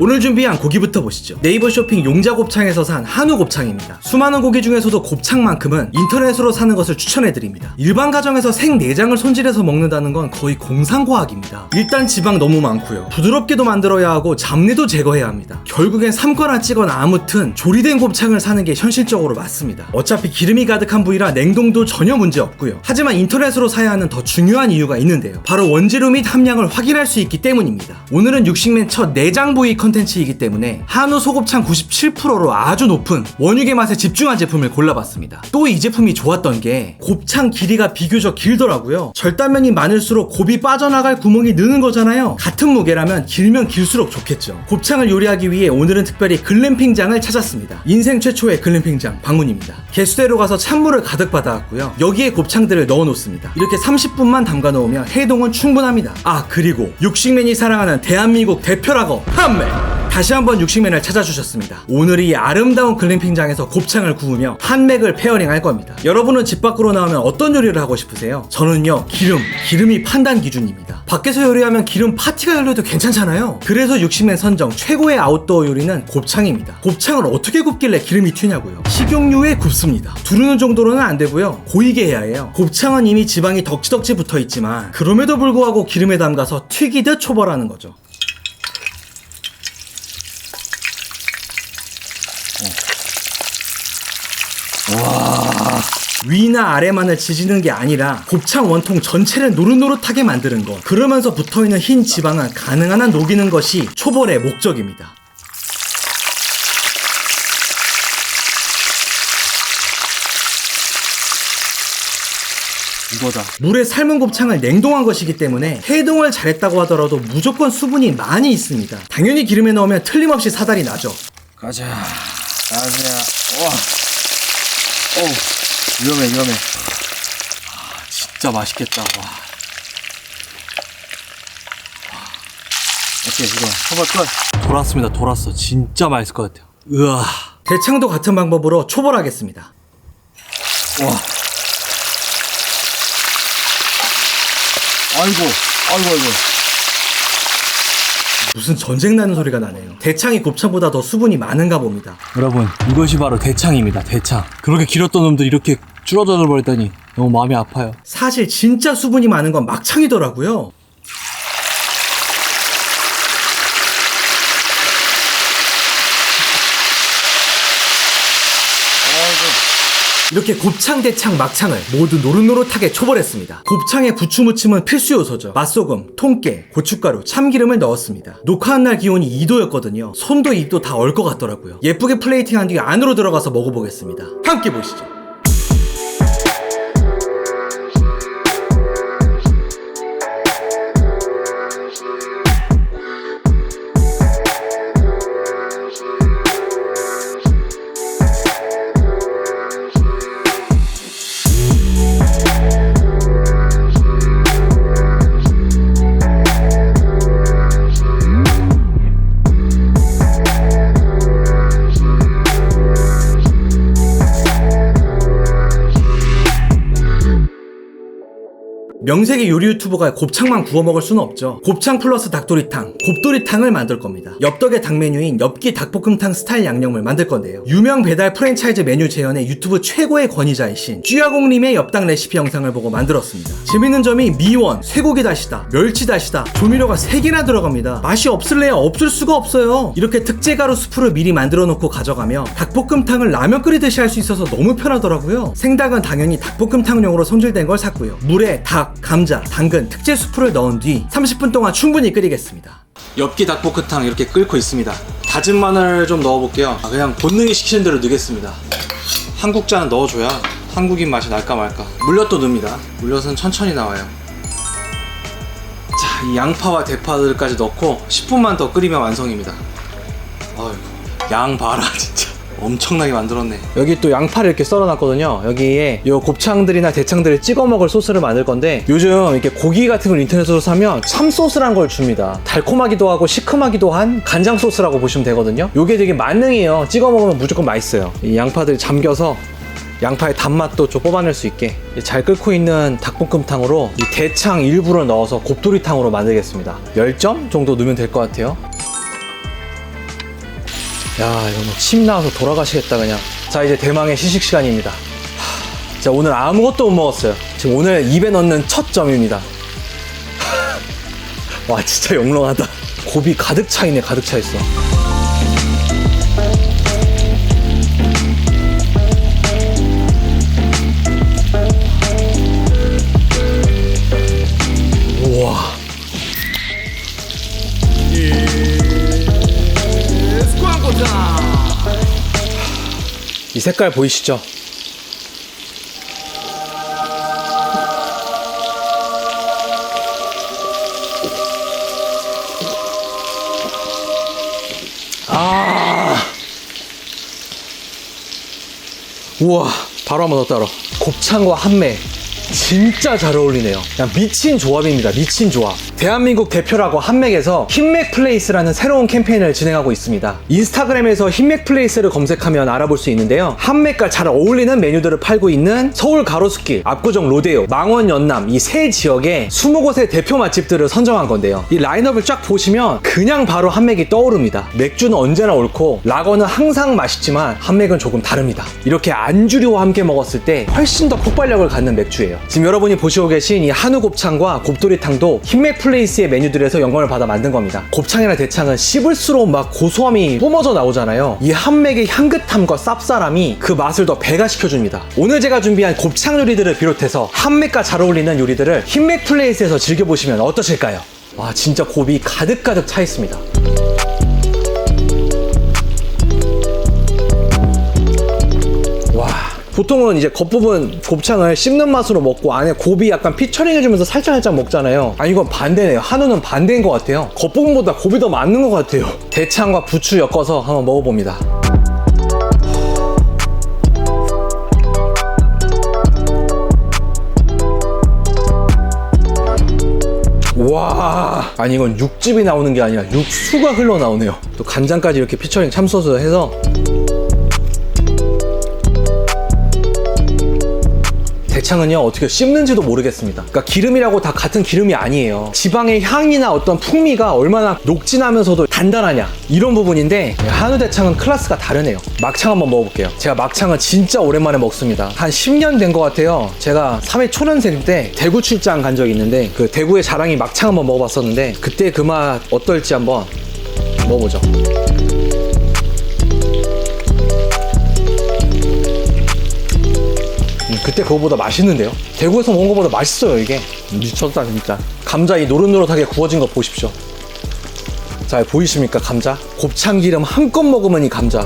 오늘 준비한 고기부터 보시죠. 네이버 쇼핑 용자 곱창에서 산 한우 곱창입니다. 수많은 고기 중에서도 곱창만큼은 인터넷으로 사는 것을 추천해드립니다. 일반 가정에서 생 내장을 손질해서 먹는다는 건 거의 공상과학입니다. 일단 지방 너무 많고요. 부드럽게도 만들어야 하고 잡내도 제거해야 합니다. 결국엔 삶거나 찌거나 아무튼 조리된 곱창을 사는 게 현실적으로 맞습니다. 어차피 기름이 가득한 부위라 냉동도 전혀 문제 없고요. 하지만 인터넷으로 사야 하는 더 중요한 이유가 있는데요. 바로 원재료 및 함량을 확인할 수 있기 때문입니다. 오늘은 육식맨 첫 내장 부위 컨 텐츠이기 때문에 한우 소곱창 97%로 아주 높은 원육의 맛에 집중한 제품을 골라봤습니다. 또 이 제품이 좋았던 게 곱창 길이가 비교적 길더라고요. 절단면이 많을수록 곱이 빠져나갈 구멍이 느는 거잖아요. 같은 무게라면 길면 길수록 좋겠죠. 곱창을 요리하기 위해 오늘은 특별히 글램핑장을 찾았습니다. 인생 최초의 글램핑장 방문입니다. 개수대로 가서 찬물을 가득 받아왔고요. 여기에 곱창들을 넣어 놓습니다. 이렇게 30분만 담가 놓으면 해동은 충분합니다. 아 그리고 육식맨이 사랑하는 대한민국 대표라고 판매! 다시 한번 육식맨을 찾아주셨습니다. 오늘 이 아름다운 글램핑장에서 곱창을 구우며 한맥을 페어링 할 겁니다. 여러분은 집 밖으로 나오면 어떤 요리를 하고 싶으세요? 저는요, 기름. 기름이 판단 기준입니다. 밖에서 요리하면 기름 파티가 열려도 괜찮잖아요. 그래서 육식맨 선정 최고의 아웃도어 요리는 곱창입니다. 곱창을 어떻게 굽길래 기름이 튀냐고요? 식용유에 굽습니다. 두르는 정도로는 안 되고요. 고이게 해야 해요. 곱창은 이미 지방이 덕지덕지 붙어 있지만 그럼에도 불구하고 기름에 담가서 튀기듯 초벌하는 거죠. 위나 아래만을 지지는 게 아니라 곱창 원통 전체를 노릇노릇하게 만드는 것. 그러면서 붙어 있는 흰 지방은 가능한 한 녹이는 것이 초벌의 목적입니다. 이거다. 물에 삶은 곱창을 냉동한 것이기 때문에 해동을 잘했다고 하더라도 무조건 수분이 많이 있습니다. 당연히 기름에 넣으면 틀림없이 사달이 나죠. 가자. 가자. 와. 어우. 위험해, 위험해. 아, 진짜 맛있겠다. 와. 오케이, 이거. 한번 끝. 돌았습니다, 돌았어. 진짜 맛있을 것 같아요. 으아. 대창도 같은 방법으로 초벌하겠습니다. 와. 아이고, 아이고, 아이고. 무슨 전쟁 나는 소리가 나네요. 대창이 곱창보다 더 수분이 많은가 봅니다. 여러분, 이것이 바로 대창입니다, 대창. 그렇게 길었던 놈들 이렇게 줄어들어 버렸다니 너무 마음이 아파요. 사실 진짜 수분이 많은 건 막창이더라고요. 이렇게 곱창, 대창, 막창을 모두 노릇노릇하게 초벌했습니다. 곱창에 부추 무침은 필수 요소죠. 맛소금, 통깨, 고춧가루, 참기름을 넣었습니다. 녹화한 날 기온이 2도였거든요. 손도 입도 다 얼 것 같더라고요. 예쁘게 플레이팅한 뒤 안으로 들어가서 먹어보겠습니다. 함께 보시죠. 명색의 요리 유튜버가 곱창만 구워 먹을 수는 없죠. 곱창 플러스 닭도리탕, 곱도리탕을 만들 겁니다. 엽떡의 닭 메뉴인 엽기 닭볶음탕 스타일 양념을 만들 건데요. 유명 배달 프랜차이즈 메뉴 재현의 유튜브 최고의 권위자이신 쥐아공님의 엽떡 레시피 영상을 보고 만들었습니다. 재밌는 점이 미원, 쇠고기 다시다, 멸치 다시다, 조미료가 3개나 들어갑니다. 맛이 없을래야 없을 수가 없어요. 이렇게 특제 가루 스프를 미리 만들어 놓고 가져가며 닭볶음탕을 라면 끓이듯이 할 수 있어서 너무 편하더라고요. 생닭은 당연히 닭볶음탕용으로 손질된 걸 샀고요. 물에 닭, 감자, 당근, 특제 수프를 넣은 뒤 30분 동안 충분히 끓이겠습니다. 엽기 닭볶음탕 이렇게 끓고 있습니다. 다진 마늘 좀 넣어볼게요. 아, 그냥 본능이 시키는 대로 넣겠습니다. 한국자는 넣어줘야 한국인 맛이 날까 말까. 물엿도 넣습니다. 물엿은 천천히 나와요. 자, 이 양파와 대파들까지 넣고 10분만 더 끓이면 완성입니다. 아이고, 양 봐라 진짜. 엄청나게 만들었네. 여기 또 양파를 이렇게 썰어놨거든요. 여기에 요 곱창들이나 대창들을 찍어 먹을 소스를 만들 건데 요즘 이렇게 고기 같은 걸 인터넷으로 사면 참소스란 걸 줍니다. 달콤하기도 하고 시큼하기도 한 간장 소스라고 보시면 되거든요. 요게 되게 만능이에요. 찍어 먹으면 무조건 맛있어요. 이 양파들이 잠겨서 양파의 단맛도 좀 뽑아낼 수 있게 잘 끓고 있는 닭볶음탕으로 이 대창 일부를 넣어서 곱돌이탕으로 만들겠습니다. 10점 정도 넣으면 될 것 같아요. 야 이거 뭐침 나와서 돌아가시겠다 그냥. 자 이제 대망의 시식 시간입니다. 하, 자 오늘 아무것도 못 먹었어요. 지금 오늘 입에 넣는 첫 점입니다. 와 진짜 영롱하다. 고비 가득 차 있네 가득 차 있어 이 색깔 보이시죠? 아. 우와, 바로 한번 더 따라. 곱창과 한매. 진짜 잘 어울리네요. 그냥 미친 조합입니다. 미친 조합. 대한민국 대표라고 한맥에서 흰맥 플레이스라는 새로운 캠페인을 진행하고 있습니다. 인스타그램에서 흰맥 플레이스를 검색하면 알아볼 수 있는데요. 한맥과 잘 어울리는 메뉴들을 팔고 있는 서울 가로수길, 압구정 로데오, 망원 연남 이 세 지역의 20곳의 대표 맛집들을 선정한 건데요. 이 라인업을 쫙 보시면 그냥 바로 한맥이 떠오릅니다. 맥주는 언제나 옳고 라거는 항상 맛있지만 한맥은 조금 다릅니다. 이렇게 안주류와 함께 먹었을 때 훨씬 더 폭발력을 갖는 맥주예요. 지금 여러분이 보시고 계신 이 한우 곱창과 곱도리탕도 흰맥 의 메뉴들에서 영감을 받아 만든 겁니다. 곱창이나 대창은 씹을수록 막 고소함이 뿜어져 나오잖아요. 이 한맥의 향긋함과 쌉쌀함이 그 맛을 더 배가시켜줍니다. 오늘 제가 준비한 곱창 요리들을 비롯해서 한맥과 잘 어울리는 요리들을 흰맥 플레이스에서 즐겨보시면 어떠실까요? 와 진짜 곱이 가득가득 차 있습니다. 보통은 이제 겉부분 곱창을 씹는 맛으로 먹고 안에 곱이 약간 피처링 해주면서 살짝 살짝 먹잖아요. 아 이건 반대네요. 한우는 반대인 것 같아요. 겉부분보다 곱이 더 많은 것 같아요. 대창과 부추 엮어서 한번 먹어봅니다. 와 아니 이건 육즙이 나오는 게 아니라 육수가 흘러나오네요. 또 간장까지 이렇게 피처링 참소스 해서 대창은요 어떻게 씹는지도 모르겠습니다. 그러니까 기름이라고 다 같은 기름이 아니에요. 지방의 향이나 어떤 풍미가 얼마나 녹진하면서도 단단하냐 이런 부분인데 한우 대창은 클래스가 다르네요. 막창 한번 먹어볼게요. 제가 막창을 진짜 오랜만에 먹습니다. 한 10년 된 것 같아요. 제가 3회 초년생 때 대구 출장 간 적이 있는데 그 대구의 자랑이 막창 한번 먹어봤었는데 그때 그 맛 어떨지 한번 먹어보죠. 그때 그거보다 맛있는데요? 대구에서 먹은 것보다 맛있어요, 이게. 미쳤다, 진짜. 감자 이 노릇노릇하게 구워진 거 보십시오. 자, 보이십니까, 감자? 곱창 기름 한껏 먹으면 이 감자.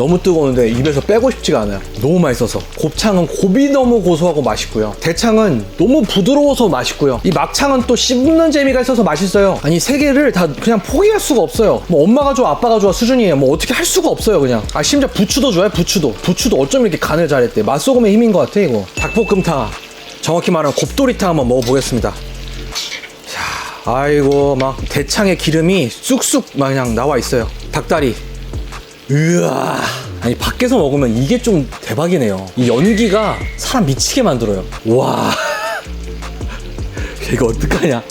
너무 뜨거운데 입에서 빼고 싶지가 않아요. 너무 맛있어서. 곱창은 곱이 너무 고소하고 맛있고요. 대창은 너무 부드러워서 맛있고요. 이 막창은 또 씹는 재미가 있어서 맛있어요. 아니 세 개를 다 그냥 포기할 수가 없어요. 뭐 엄마가 좋아 아빠가 좋아 수준이에요. 뭐 어떻게 할 수가 없어요 그냥. 아 심지어 부추도 좋아요 부추도. 부추도 어쩜 이렇게 간을 잘했대. 맛소금의 힘인 것 같아 이거. 닭볶음탕. 정확히 말하면 곱도리탕 한번 먹어보겠습니다. 자, 아이고 막 대창의 기름이 쑥쑥 막 그냥 나와 있어요. 닭다리 으아. 아니 밖에서 먹으면 이게 좀 대박이네요. 이 연기가 사람 미치게 만들어요. 와. 이거 어떡하냐?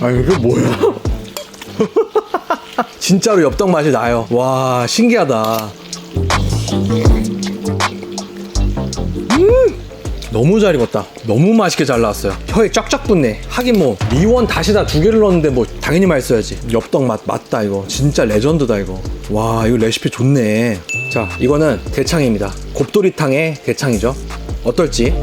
아 이게 뭐야? 진짜로 엽떡 맛이 나요. 와 신기하다. 너무 잘 익었다. 너무 맛있게 잘 나왔어요. 혀에 쫙쫙 붙네. 하긴 뭐 미원 다시다 두 개를 넣었는데 뭐 당연히 맛있어야지. 엽떡 맛 맞다 이거. 진짜 레전드다 이거. 와 이거 레시피 좋네. 자 이거는 대창입니다. 곱도리탕의 대창이죠. 어떨지.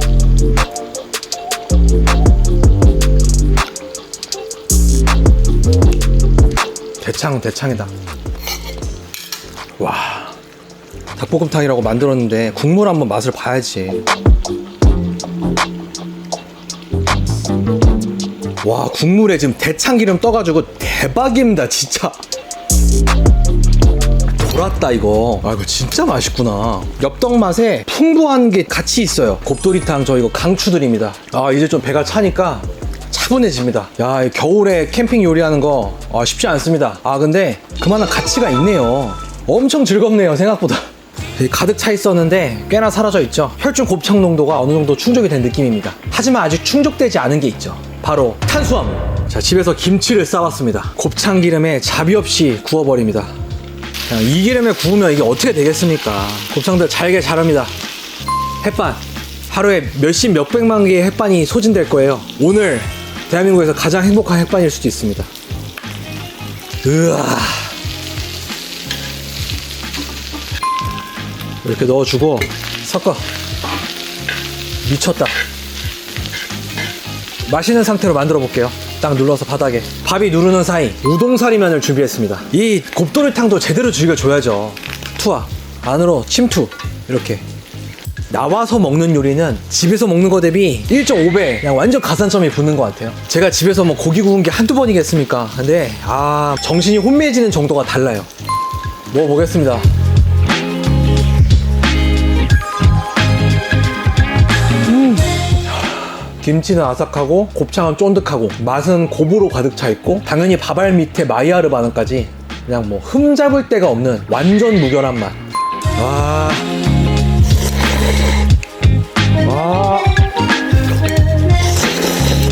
대창 대창이다. 와 닭볶음탕이라고 만들었는데 국물 한번 맛을 봐야지. 와 국물에 지금 대창기름 떠가지고 대박입니다 진짜. 돌았다 이거. 아 이거 진짜 맛있구나. 엽떡 맛에 풍부한 게 같이 있어요. 곱도리탕 저 이거 강추드립니다. 아 이제 좀 배가 차니까 차분해집니다. 야이 겨울에 캠핑 요리하는 거 아, 쉽지 않습니다. 아 근데 그만한 가치가 있네요. 엄청 즐겁네요 생각보다 가득 차 있었는데 꽤나 사라져 있죠. 혈중 곱창 농도가 어느 정도 충족이 된 느낌입니다. 하지만 아직 충족되지 않은 게 있죠. 바로 탄수화물. 자 집에서 김치를 싸왔습니다. 곱창 기름에 자비 없이 구워버립니다. 이 기름에 구우면 이게 어떻게 되겠습니까? 곱창들 잘게 자랍니다. 햇반. 하루에 몇십 몇백만 개의 햇반이 소진될 거예요. 오늘 대한민국에서 가장 행복한 햇반일 수도 있습니다. 으아 이렇게 넣어주고 섞어. 미쳤다. 맛있는 상태로 만들어 볼게요. 딱 눌러서 바닥에. 밥이 누르는 사이 우동사리면을 준비했습니다. 이 곱돌이탕도 제대로 즐겨줘야죠. 투하 안으로 침투. 이렇게. 나와서 먹는 요리는 집에서 먹는 거 대비 1.5배 그냥 완전 가산점이 붙는 것 같아요. 제가 집에서 뭐 고기 구운 게 한두 번이겠습니까? 근데 아 정신이 혼미해지는 정도가 달라요. 먹어보겠습니다 김치는 아삭하고 곱창은 쫀득하고 맛은 고부로 가득 차 있고 당연히 밥알 밑에 마이야르 바는까지 그냥 뭐 흠잡을 데가 없는 완전 무결한 맛. 와. 와.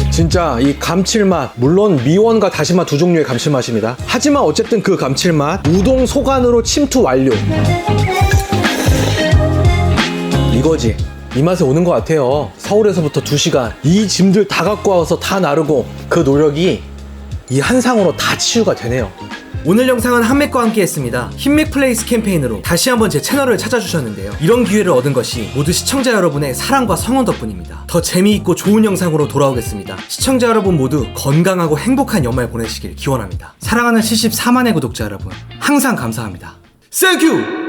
진짜 이 감칠맛 물론 미원과 다시마 두 종류의 감칠맛입니다. 하지만 어쨌든 그 감칠맛 우동 소간으로 침투 완료. 이거지. 이 맛에 오는 것 같아요. 서울에서부터 2시간. 이 짐들 다 갖고 와서 다 나르고 그 노력이 이 한 상으로 다 치유가 되네요. 오늘 영상은 한맥과 함께 했습니다. 흰맥 플레이스 캠페인으로 다시 한번 제 채널을 찾아주셨는데요. 이런 기회를 얻은 것이 모두 시청자 여러분의 사랑과 성원 덕분입니다. 더 재미있고 좋은 영상으로 돌아오겠습니다. 시청자 여러분 모두 건강하고 행복한 연말 보내시길 기원합니다. 사랑하는 74만의 구독자 여러분, 항상 감사합니다. 땡큐!